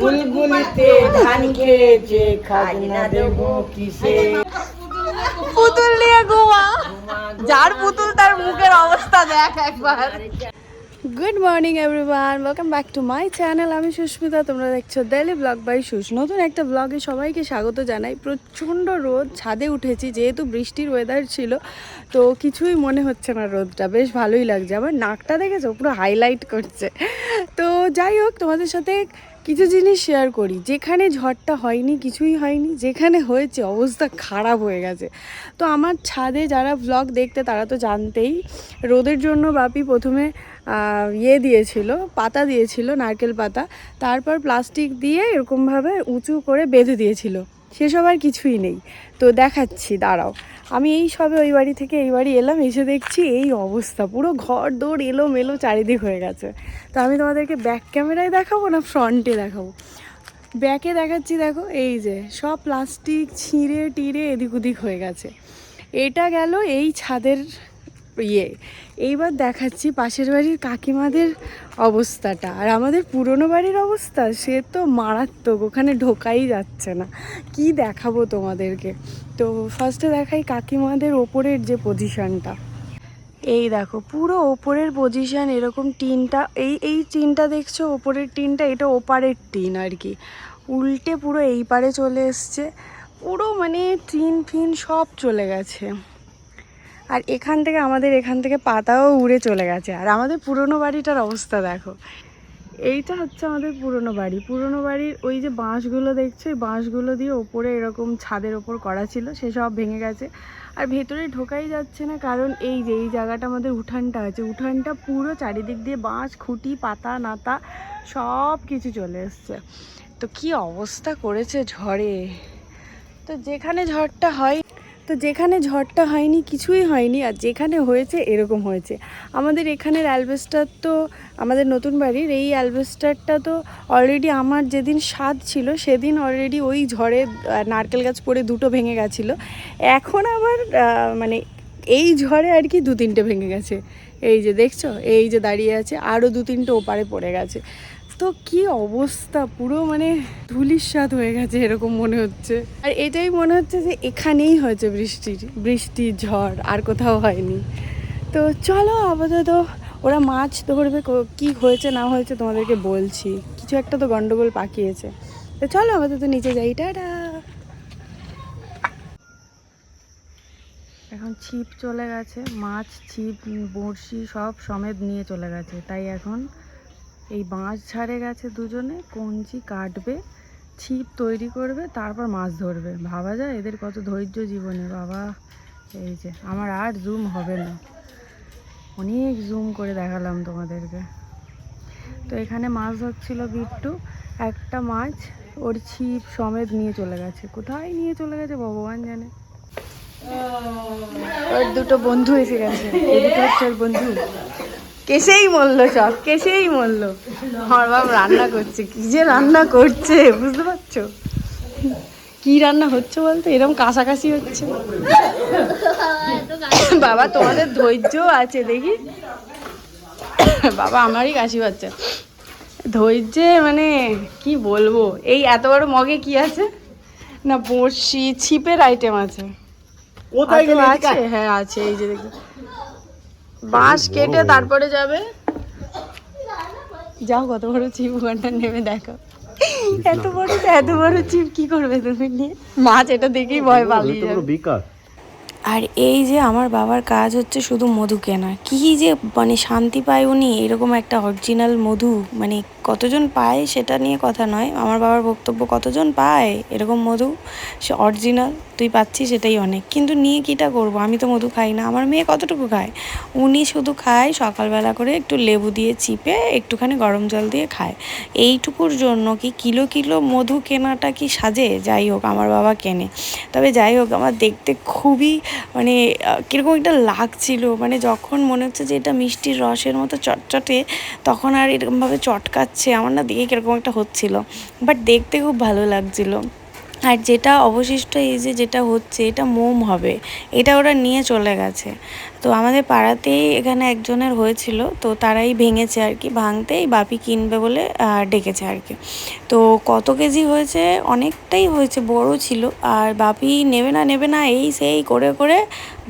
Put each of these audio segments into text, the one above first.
বুলবুলিতে ধান খেয়েছে খাজনা দেব কিসে? পুতুল নিয়ে ঘুমা। যার পুতুল তার মুখের অবস্থা দেখ একবার। Good morning everyone welcome back to my channel আমি সুস্মিতা তোমরা দেখছ ডেলি ব্লগ বাই সুস নতুন একটা ব্লগে সবাইকে স্বাগত জানাই। প্রচণ্ড রোদ ছাদে উঠেছি যেহেতু বৃষ্টির ওয়েদার ছিল তো কিছুই মনে হচ্ছে না রোদটা। বেশ ভালোই লাগছে। আমার নাকটা দেখেছ? পুরো হাইলাইট করছে। তো যাই হোক তোমাদের সাথে কিছু জিনিস শেয়ার করি। যেখানে ঝড়টা হয়নি, কিছুই হয়নি, যেখানে হয়েছে, অবস্থা খারাপ হয়ে গেছে। তো আমার ছাদে যারা ব্লগ দেখতে, তারা তো জানতেই, রোদের জন্য বাপি প্রথমে ইয়ে দিয়েছিল, পাতা দিয়েছিল, নারকেল পাতা। তারপর প্লাস্টিক দিয়ে এরকমভাবে উঁচু করে বেঁধে দিয়েছিল। সেসব আর কিছুই নেই। তো দেখাচ্ছি, দাঁড়াও। আমি এই সবে ওই বাড়ি থেকে এই বাড়ি এলাম, এসে দেখছি এই অবস্থা, পুরো ঘর দৌড় এলো মেলো চারিদিক হয়ে গেছে। তো আমি তোমাদেরকে ব্যাক ক্যামেরায় দেখাবো না ফ্রন্টে দেখাবো? ব্যাকে দেখাচ্ছি দেখো, এই যে সব প্লাস্টিক ছিঁড়ে টিড়ে এদিক ওদিক হয়ে গেছে। এটা গেল এই ছাদের ইয়ে। এইবার দেখাচ্ছি পাশের বাড়ির কাকিমাদের অবস্থাটা। আর আমাদের পুরনো বাড়ির অবস্থা, সে তো মারাত্মক, ওখানে ঢোকাই যাচ্ছে না। কি দেখাবো তোমাদেরকে? তো ফার্স্টে দেখাই কাকিমাদের ওপরের যে পজিশনটা এই দেখো, পুরো ওপরের পজিশন এরকম টিনটা, এই এই টিনটা দেখছ? ওপরের টিনটা, এটা ওপারের টিন আর কি। উল্টে পুরো এই পারে চলে এসছে। পুরো মানে টিন ফিন সব চলে গেছে। আর এখান থেকে আমাদের এখান থেকে পাতাও উড়ে চলে গেছে। আর আমাদের পুরনো বাড়িটার অবস্থা দেখো। এইটা হচ্ছে আমাদের পুরনো বাড়ি। পুরনো বাড়ির ওই যে বাঁশগুলো দেখছ? ওই বাঁশগুলো দিয়ে ওপরে এরকম ছাদের ওপর করা ছিল সেসব ভেঙে গেছে। আর ভেতরে ঢোকাই যাচ্ছে না, কারণ এই যে, এই জায়গাটা আমাদের উঠানটা আছে। উঠানটা পুরো চারিদিক দিয়ে বাঁশ, খুঁটি, পাতা, নাতা, সব কিছু চলে এসছে। তো কি অবস্থা করেছে ঝড়ে? তো যেখানে ঝড়টা হয় তো যেখানে ঝড়টা হয়নি, কিছুই হয়নি, আর যেখানে হয়েছে এরকম হয়েছে। আমাদের এখানের অ্যালবেস্টার তো, আমাদের নতুন বাড়ির এই অ্যালবেস্টারটা তো অলরেডি আমার যেদিন স্বাদ ছিল, সেদিন অলরেডি ওই ঝড়ে নারকেল গাছ পড়ে দুটো ভেঙে গেছিল। এখন আবার মানে এই ঝড়ে আর কি দু তিনটে ভেঙে গেছে। এই যে দেখছ, এই যে দাঁড়িয়ে আছে, আরও দু তিনটে ওপারে পড়ে গেছে। তো কি অবস্থা? পুরো মানে ধুলির স্বাদ হয়ে গেছে এরকম মনে হচ্ছে। আর এটাই মনে হচ্ছে যে এখানেই হয়েছে বৃষ্টির বৃষ্টি, ঝড় আর কোথাও হয়নি। তো চলো আপাতত ওরা মাছ ধরবে, কো- কি হয়েছে না হয়েছে তোমাদেরকে বলছি। কিছু একটা তো গন্ডগোল পাকিয়েছে। তো চলো আপাতত নিচে যাই, টাটা! এখন ছিপ চলে গেছে, মাছ, ছিপ বড়শি সব সমেত নিয়ে চলে গেছে। তাই এখন এই বাঁশ ঝাড়ে গেছে দুজনে, কঞ্চি কাটবে, ছিপ তৈরি করবে, তারপর মাছ ধরবে। ভাবা যায় এদের কত ধৈর্য জীবনে, বাবা। এই যে, আমার আর জুম হবে না। অনেক জুম করে দেখালাম তোমাদেরকে। তো এখানে মাছ ধরছিল বিট্টু। একটা মাছ ওর ছিপ সমেত নিয়ে চলে গেছে। কোথায় নিয়ে চলে গেছে ভগবান জানে। ওর দুটো বন্ধু এসে গেছে। বন্ধু। কেসেই মরলো সব কেসেই মরলো। আমার বাবা রান্না করছে কি যে রান্না করছে বুঝতে পারছ? কি রান্না হচ্ছে বলতো? এরকম কাছাকাছি হচ্ছে। বাবা তোমাদের ধৈর্য আছে দেখি। বাবা আমারই কাশি পাচ্ছে ধৈর্যে মানে কি বলব? এই এত বড় মগে কি আছে? না বড়শি ছিপের আইটেম আছে। আছে হ্যাঁ আছে এই যে দেখি। বাঁশ কেটে তারপরে যাবে। যাও কত বড় চিপ ওখানটা নেমে দেখো। এত বড় এত বড় চিপ কি করবে তুমি নিয়ে? মাছ এটা দেখেই ভয় পালিয়ে যাবে। বিকাশ আর এই যে আমার বাবার কাজ হচ্ছে শুধু মধু কেনা কি যে মানে শান্তি পায় উনি, এরকম একটা অরিজিনাল মধু মানে কতজন পায় সেটা নিয়ে কথা নয়। আমার বাবার বক্তব্য, কতজন পায় এরকম মধু? সে অরিজিনাল তুই পাচ্ছিস সেটাই অনেক। কিন্তু নিয়ে কিটা করব? আমি তো মধু খাই না, আমার মেয়ে কতটুকু খায়? উনি শুধু খায় সকালবেলা করে একটু লেবু দিয়ে চিপে, একটুখানি গরম জল দিয়ে খায়। এইটুকুর জন্য কি কিলো কিলো মধু কেনাটা কি সাজে? যাই হোক, আমার বাবা কেনে। তবে যাই হোক, আমার দেখতে খুবই মানে কীরকম একটা লাগছিল। মানে যখন মনে হচ্ছে যে এটা মিষ্টির রসের মতো চটচটে, তখন আর এরকমভাবে চটকাচ্ছে। আমার না দেখে কীরকম একটা হচ্ছিল। বাট দেখতে খুব ভালো লাগছিল। আর যেটা অবশিষ্ট এই যে যেটা হচ্ছে, এটা মোম হবে। এটা ওরা নিয়ে চলে গেছে। তো আমাদের পাড়াতেই এখানে একজনের হয়েছিল, তো তারাই ভেঙেছে আর কি, ভাঙতেই বাপি কিনবে বলে ডেকেছে আর কি। তো কত কেজি হয়েছে? অনেকটাই হয়েছে, বড় ছিল। আর বাপি নেবে না নেবে না, এই সেই করে করে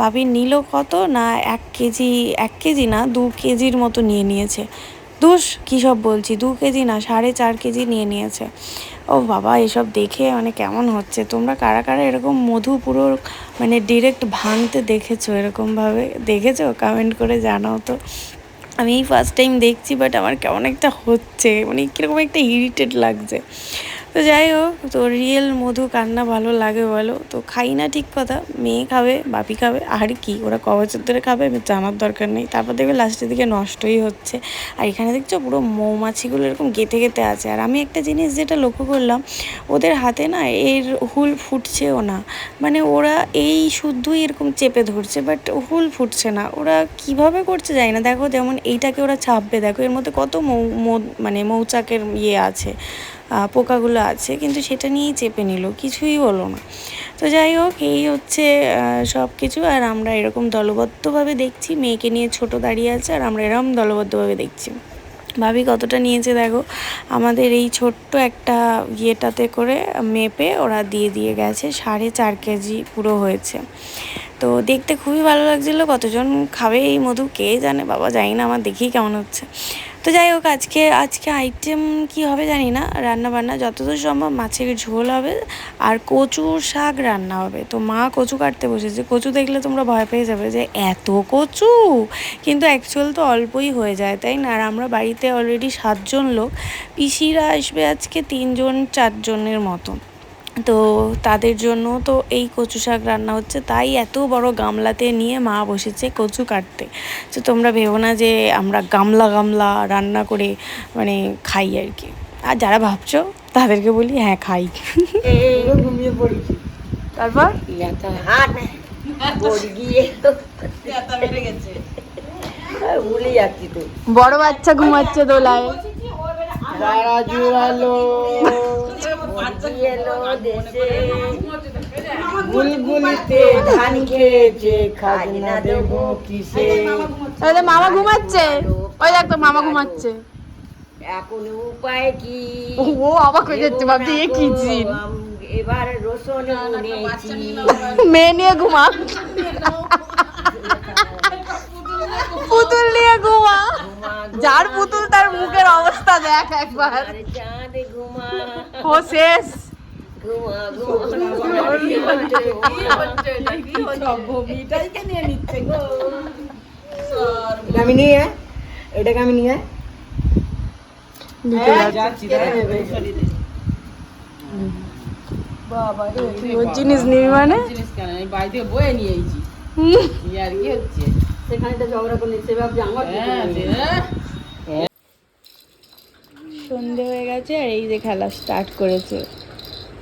বাপি নিল কত? না, এক কেজি এক কেজি না, দু কেজির মতো নিয়ে নিয়েছে। দোষ, কী সব বলছি? দু কেজি না, সাড়ে চার কেজি নিয়ে নিয়েছে। ও বাবা, এসব দেখে মানে কেমন হচ্ছে? তোমরা কারা কারা এরকম মধু পুরো মানে ডিরেক্ট ভাঙতে দেখেছ এরকমভাবে? দেখেছ? কমেন্ট করে জানাও তো। আমি এই ফার্স্ট টাইম দেখছি বাট আমার কেমন একটা হচ্ছে মানে কীরকম একটা ইরিটেড লাগছে। তো যাই হোক, তো রিয়েল মধু কান্না ভালো লাগে বলো। তো খাই না ঠিক কথা, মেয়ে খাবে, বাপি খাবে, আর কি? ওরা ক ধরে খাবে আমি জানার দরকার নেই। তারপর দেখবে লাস্টের দিকে নষ্টই হচ্ছে। আর এখানে দেখছ পুরো মৌমাছিগুলো এরকম গেঁথে গেঁথে আছে। আর আমি একটা জিনিস যেটা লক্ষ্য করলাম, ওদের হাতে না এর হুল ফুটছেও না। মানে ওরা এই শুদ্ধই এরকম চেপে ধরছে বাট হুল ফুটছে না। ওরা কীভাবে করছে জানি না। দেখো যেমন এইটাকে ওরা ছাপবে। দেখো এর মধ্যে কত মৌ মানে মৌচাকের ইয়ে আছে। পোকাগুলো আছে, কিন্তু সেটা নিয়েই চেপে নিল, কিছুই হলো না। তো যাই হোক, এই হচ্ছে সব কিছু আর আমরা এরকম দলবদ্ধভাবে দেখছি, মেয়েকে নিয়ে ছোট দাঁড়িয়ে আছে, আর আমরা এরকম দলবদ্ধভাবে দেখছি। ভাবি কতটা নিয়েছে দেখো, আমাদের এই ছোট্ট একটা ইয়েটাতে করে মেপে ওরা দিয়ে দিয়ে গেছে, সাড়ে চার কেজি পুরো হয়েছে। তো দেখতে খুবই ভালো লাগছিল, কতজন খাবে এই মধু, কে জানে, বাবা, জানি না, আমার দেখেই কেমন হচ্ছে। তো যাই হোক, আজকে আজকে আইটেম কি হবে জানি না। রান্না বান্না যতদূর সম্ভব মাছের ঝোল হবে, আর কচুর শাক রান্না হবে। তো মা কচু কাটতে বসেছে। কচু দেখলে তোমরা ভয় পেয়ে যাবে যে, এত কচু? কিন্তু অ্যাকচুয়াল তো অল্পই হয়ে যায়, তাই না? আর আমরা বাড়িতে অলরেডি সাতজন লোক। পিসিরা আসবে আজকে তিনজন, চারজনের মতো তো তাদের জন্য তো এই কচু শাক রান্না হচ্ছে। তাই এত বড় গামলাতে নিয়ে মা বসেছে কচু কাটতে। তো তোমরা ভেবো না যে আমরা গামলা গামলা রান্না করে মানে খাই আর কি। আর যারা ভাবছ তাদেরকে বলি হ্যাঁ খাই। ঘুমিয়ে পড়েছি তারপর পড়ে গিয়ে আর ভুলে বড় বাচ্চা ঘুমাচ্ছে দোলায়। এলো দেশে ধান খেয়েছে খাজনা দেবো কিসে? তাহলে মামা ঘুমাচ্ছে? ওই দেখ তো মামা ঘুমাচ্ছে। এখন উপায় কি? ও অবাক হয়ে যাচ্ছে ভাবছি এ কি জিন এবার রসুন মেয়ে নিয়ে ঘুমা। পুতুল নিয়ে ঘুমা। যার পুতুল তার মুখের অবস্থা দেখ একবার। ও শেষ ঘুমা ঘুমা আমি নিয়ে আয়। এটাকে আমি নিয়ে আয়। তুই ওর জিনিস নিবি মানে জিনিস কেন আমি বাড়িতে বয়ে নিয়ে এসেছি হুম। আর কি হচ্ছে সেখানটা ঝগড়া করলে সে ভাবছে আমার হ্যাঁ সে- সন্ধে হয়ে গেছে আর এই যে খেলা স্টার্ট করেছে।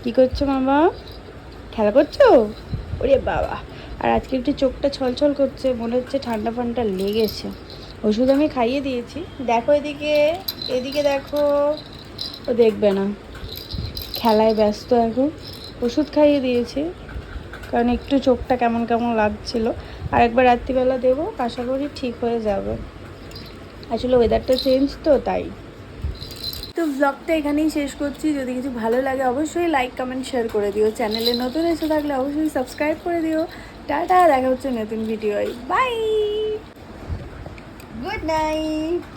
কি করছ মামা? খেলা করছ? ওরে বাবা। আর আজকে একটু চোখটা ছলছল করছে, মনে হচ্ছে ঠান্ডা ফান্ডা লেগেছে। ওষুধ আমি খাইয়ে দিয়েছি। দেখো এদিকে এদিকে দেখো। ও দেখবে না। খেলায় ব্যস্ত এখন। ওষুধ খাইয়ে দিয়েছি, কারণ একটু চোখটা কেমন কেমন লাগছিল। আর একবার রাত্রিবেলা দেবো, আশা করি ঠিক হয়ে যাবে। আসলে ওয়েদারটা চেঞ্জ তো, তাই। তো ব্লগটা এখানেই শেষ করছি। যদি কিছু ভালো লাগে, অবশ্যই লাইক কমেন্ট শেয়ার করে দিও। চ্যানেলে নতুন এসে থাকলে অবশ্যই সাবস্ক্রাইব করে দিও। টাটা, দেখা হচ্ছে নতুন ভিডিও বাই গুড নাইট